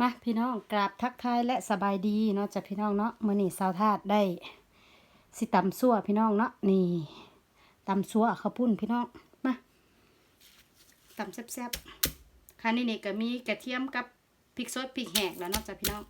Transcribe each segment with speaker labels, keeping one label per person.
Speaker 1: มาพี่น้องกราบทักทายและสบายดีเนาะจ้ะพี่น้องเนาะมื้อนี้สาวธาตุได้สิตำซั่วพี่น้องเนาะนี่ตำซั่วข้าวปุ้นพี่น้องมาตำแซ่บๆค่ะนี่นี่ก็มีกระเทียมกับพริกสดพริกแห้งแล้วเนาะจ้ะพี่น้อง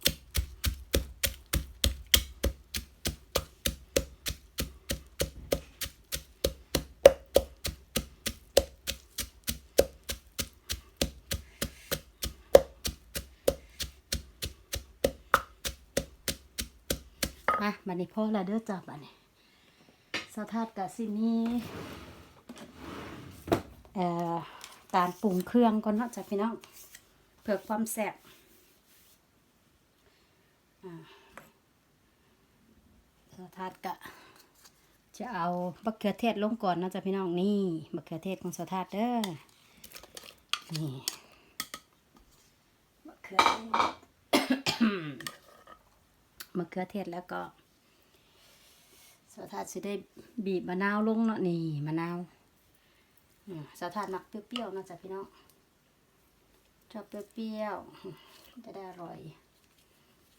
Speaker 1: มาบัดนี้พ่อละเด้อจ้ะบัดนี้สาวธาตุกะสิมีเอ่อตาลปรุงเครื่องก่อนเนาะจ้ะพี่น้องเพื่อความแซ่บอ่าสาวธาตกะจะเอามะเขือเทศลงก่อนนาะจ้ะพี่น้องนี่มะเขือเทศของสาวธาตเด้อนี่มะเขือเทศ มะเขือเทศแล้วก็สาวธาสิได้บีบมะนาวลงเนาะนี่มะนาวสาวธาตุมักเปรี้ยวๆนาะจ้ะพี่น้องชอบเปรี้ยวๆจะได้อร่อย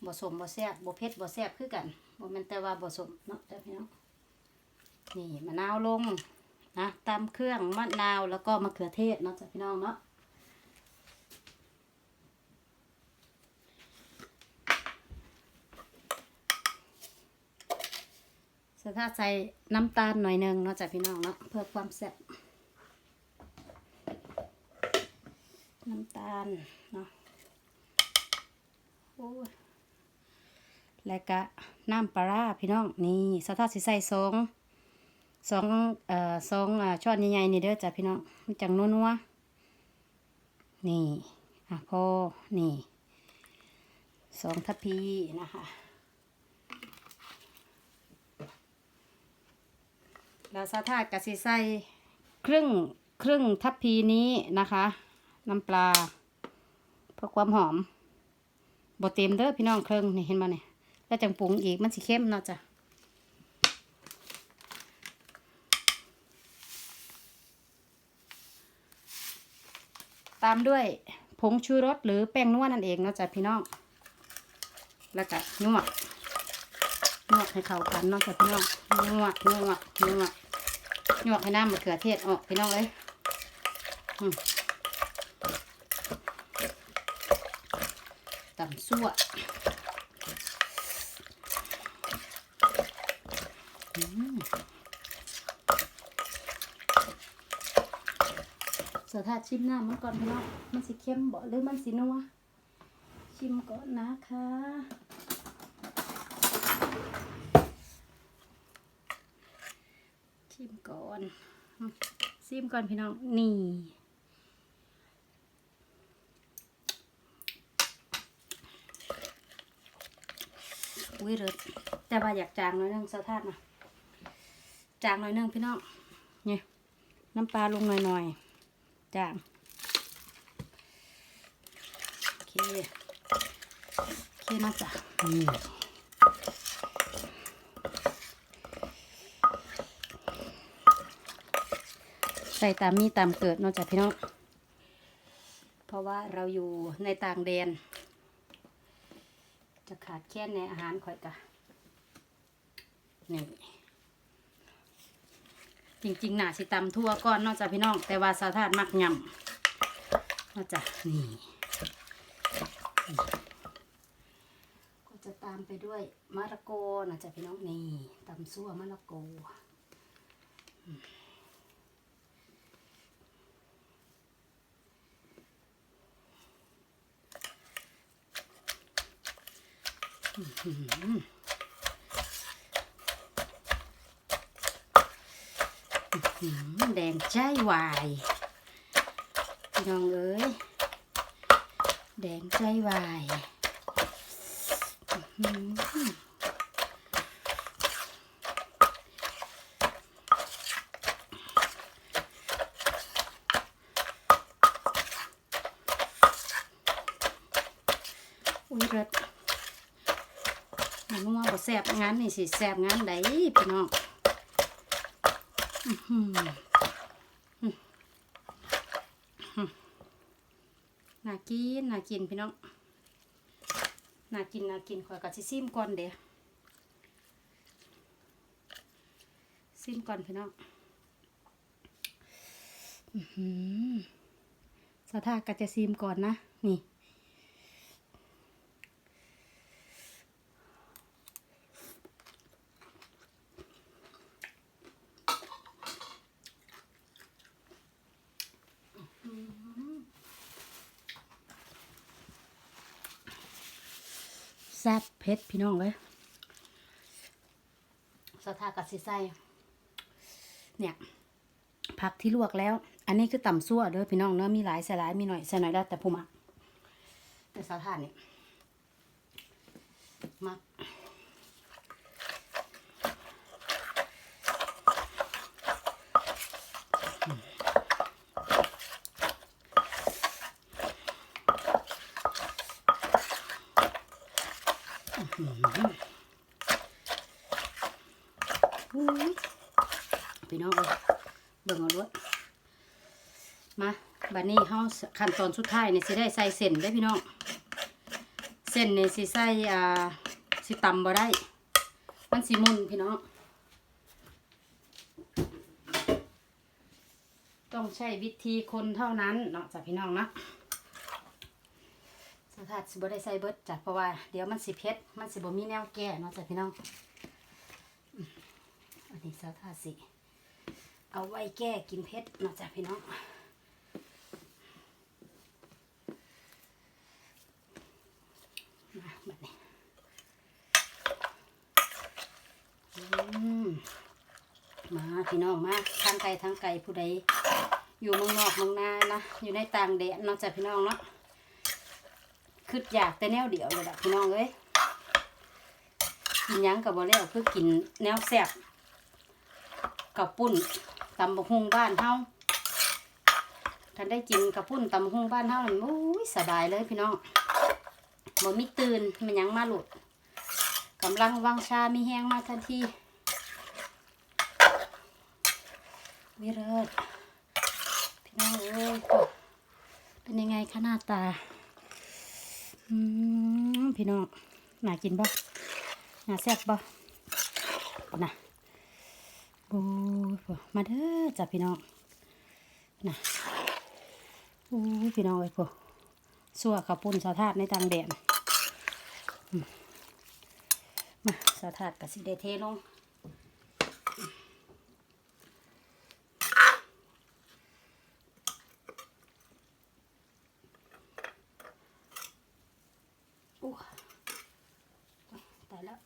Speaker 1: บ่สมบ่แซบบ่เผ็ดบ่แซบคือกันบ่แม่นแต่ว่าบ่สมเนาะจ้ะพี่น้องนี่มะนาวลงนะตามเครื่องมะนาวแล้วก็มะเขือเทศเนาะจ้ะพี่น้องเนาะ สถ้าใส่น้ำตาลหน่อยหนึงเนาะจ้ะพี่น้องเนาะเพื่อความแซ่บน้ำตาลเนาะโอ้ยแล้วก็น้ำปลาพี่น้องนี่สถ้าสิใส่สองสองเอ่อสองอ่าช้อนใหญ่ๆนี่เด้อจ้ะพี่น้องจังนัวๆนี่อะพอนี่สองทัพพีนะคะ แล้วสาธาตุกะสิใส่ครึ่งครึ่งทัพพีนี้นะคะน้ำปลาเพื่อความหอมบดเต็มเด้อพี่น้องเครื่องนี่เห็นมาเนี่ยแล้วจังปรุงอีกมันสิเข้มเนาะจ้ะตามด้วยผงชูรสหรือแป้งนวดนั่นเองเนาะจ้ะพี่น้อง แล้วก็นวดนวดให้เข้ากันเนาะจ้ะพี่น้องนวดนวดนวด นวดให้น้ำมะเขือเทศออกพี่น้องเลยอืมตำซั่วอืมสถาชิมหน้ำมันก่อนพี่น้องมันสิเข้มบ่หรือมันสินัวชิมก่อนนะคะ ชิม ก่อนอืมชิมก่อนพี่น้องนี่อุ้ยเริแต่ว่าอยากจางหน่อยนึงสะทาดนะจางหน่อยนึงพี่น้องนี่น้ำปลาลงหน่อยๆจางโอเคโอเคนะจ๊ะนี่ ใส่ตามมีตามเกิดนอกจากพี่น้อง เพราะว่าเราอยู่ในต่างแดน จะขาดแค่ในอาหารข่อยกะนี่จริงๆหนาสิตำทั่วก้อนนอกจากพี่น้อง แต่ว่าสาธาตมักยำนอกจากนี่ก็จะตามไปด้วยมะละกอนะจ๊ะพี่น้องนี่ตำซั่วมะละกอืม แดงใจวายพี่น้ นว่าบ่แซ่บงานนี่สิแซ่บงานใดพี่น้องหน่ากินน่ากินพี่น้องน่ากินน่ากินขอยก็สิซิมก่อนเด้ซิมก่อนพี่น้องอื้อหือสถาก็จะซิมก่อนนะ นี่ แซ่บเผ็ดพี่น้องเลยสถากับสิไส้เนี่ยผักที่ลวกแล้ว อันนี้คือต่ำซั่วเด้อพี่น้องเนื้อะมีหลายใส่หลายมีหน่อยใส่หน่อยได้แต่ผู้มักแต่สถานเนี่ยมัก พี่น้องเลยเบิ่งเอาด้วยมาบัดนี้เฮาขั้นตอนสุดท้ายเนี่ยสิได้ใส่เส้นได้พี่น้องเส้นเนี่ยสิใส่อ่าสิตำบ่ได้ มันสิมุนพี่น้องต้องใช้วิธีคนเท่านั้นเนาะจ้ะพี่น้องเนาะ สถานสิบ่ได้ใส่เบิดจ้ะเพราะว่าเดี๋ยวมันสิเผ็ดมันสิบ่มีแนวแก้เนาะจ้ะพี่น้อง อันนี้สถาสิ เอาไว้แก้กินเผ็ดเนาะจ้ะพี่น้องมาแบบนี้มาพี่น้องมาทางไกลทางไกลผู้ใดอยู่เมืองนอกเมืองนานะอยู่ในต่างแดนเนาะจ้ะพี่น้องเนาะ คืออยากแต่แนวเดียวเลยละพี่น้องเอ้ยกินยังกับบ่แล้วคือกินแนวแซ่บกับปุ้นตำบกฮุงบ้านเฮาท่านได้กินกับปุ้นตำบกฮุงบ้านเฮานี่โอ้ยสบายเลยพี่น้องบ่มีตื่นมันยังมาหลุดกำลังวังชามีแห้งมาทันทีวิเรศพี่น้องเอ้ยเป็นยังไงคะหน้าตา อืม พี่น้องน่ากินบ่น่าแซ่บบ่น่ะโอ้มาเด้อจ้ะพี่น้องน่ะโอ้พี่น้องเอ้ยพอสั่วข้าวปุ้นสาธาตในต่างแดนมาสาธาตกับสิเดเทลงอู้ตายแล้ว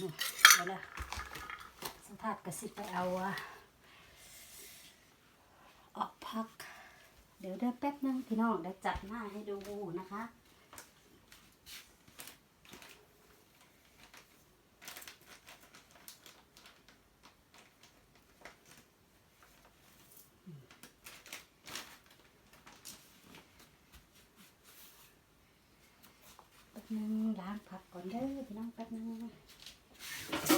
Speaker 1: นี่เอาละสถาดกระสิไปเอาออกพัก เดี๋ยวเดี๋ยวแป๊บนึงพี่น้องเดี๋ยวจัดหน้าให้ดูนะคะแปบนึงล้างผักก่อนเด้อพี่น้องแป๊บนึง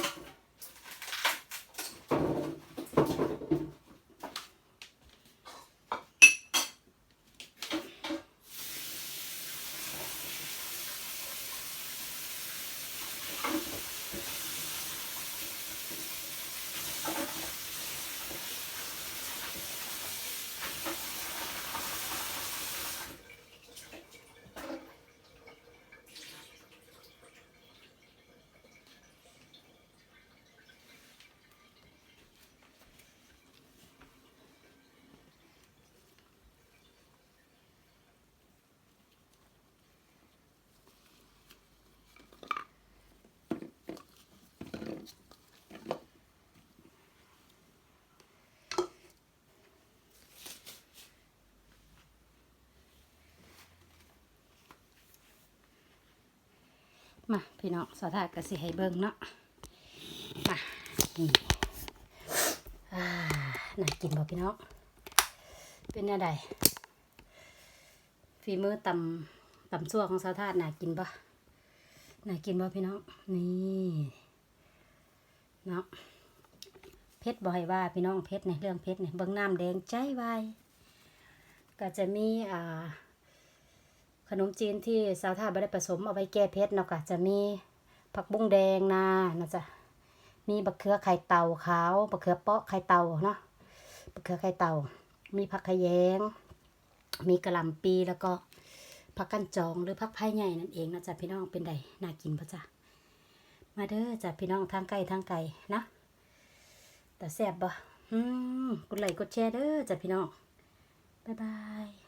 Speaker 1: มาพี่น้องสาธาก็สิให้เบิ่งเนาะมานี่าน่ากินบ่พี่น้องเป็นอะไรฝีมือตำตำซั่วของสาธาน่ากินบ่น่ากินบ่พี่น้องนี่เนาะเพชรบ่ให้ว่าพี่น้องเพชรเนี่ยเรื่องเพชรเนี่ยเบิ่งน้ำแดงใจวายก็จะมีอ่า ขนมจีนที่สาวท่าบ่ได้ผสมเอาไว้แก้เพชรเนาะก็จะมีผักบุ้งแดงนานะจ๊ะมีบักเขือไข่เต่าขาวบักเขือเปาะไข่เต่าเนาะบักเขือไข่เต่า มีผักขยง มีกระหล่ำปีแล้วก็ผักกันจองหรือผักไผ่ใหญ่นั่นเองนะจ๊ะพี่น้องเป็นไดน่ากินปะจ๊ะมาเด้อจ้ะพี่น้องทางไกลทางไกลนะแต่แซ่บบ่อืมกดไลค์กดแชร์เด้อจ้ะพี่น้องบ๊ายบาย